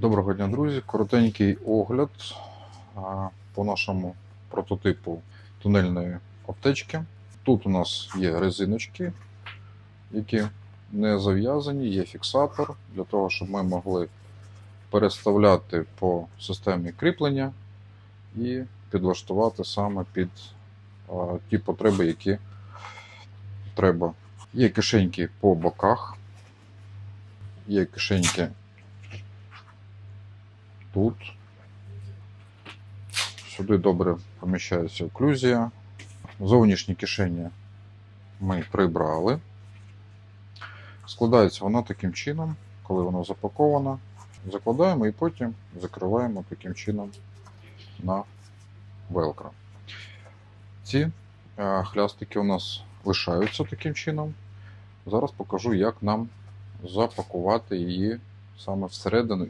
Доброго дня, друзі! Коротенький огляд по нашому прототипу тунельної аптечки. Тут у нас є резиночки, які не зав'язані, є фіксатор для того, щоб ми могли переставляти по системі кріплення і підлаштувати саме під ті потреби, які треба. Є кишеньки по боках, є кишеньки тут. Сюди добре поміщається оклюзія. Зовнішні кишені ми прибрали. Складається вона таким чином, коли вона запакована. Закладаємо і потім закриваємо таким чином на велкро. Ці е, хлястики у нас лишаються таким чином. Зараз покажу, як нам запакувати її саме всередину